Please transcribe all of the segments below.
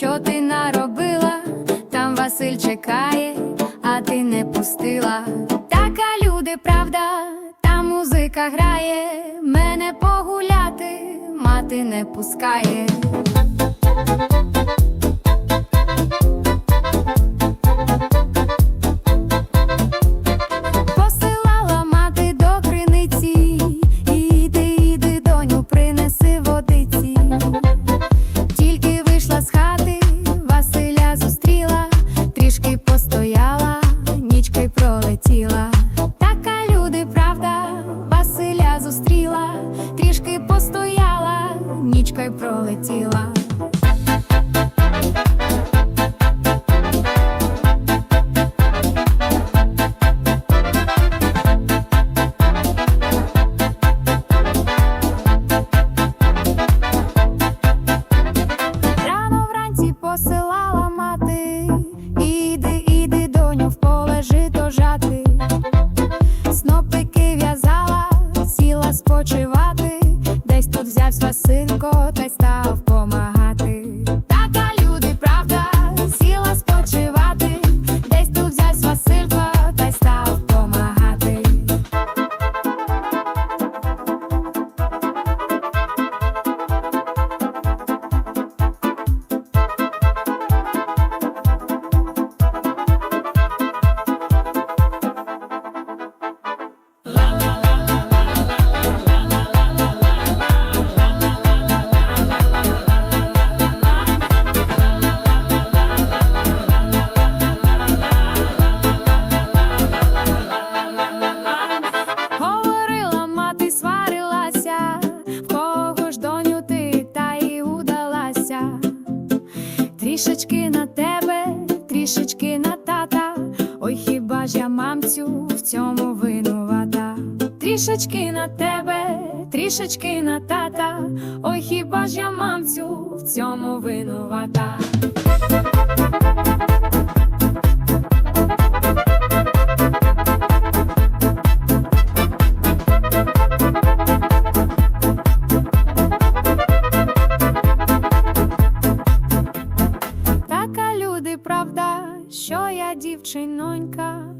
що ти наробила, там Василь чекає, а ти не пустила. Така люди, правда, там музика грає, мене погуляти, мати не пускає. Постояла, нічка й пролетіла. Така люди, правда, Василя зустріла, трішки постояла, нічка й пролетіла. Снопики в'язала, сіла спочивати, десь тут взявсь Василько та й став Трішечки на тебе, трішечки на тата. Ой, хіба ж я мамцю в цьому винувата? Трішечки на тебе, трішечки на тата. Ой, хіба ж я мамцю в цьому винувата? Що я дівчинонька,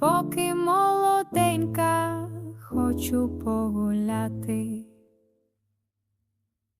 поки молоденька, хочу погуляти.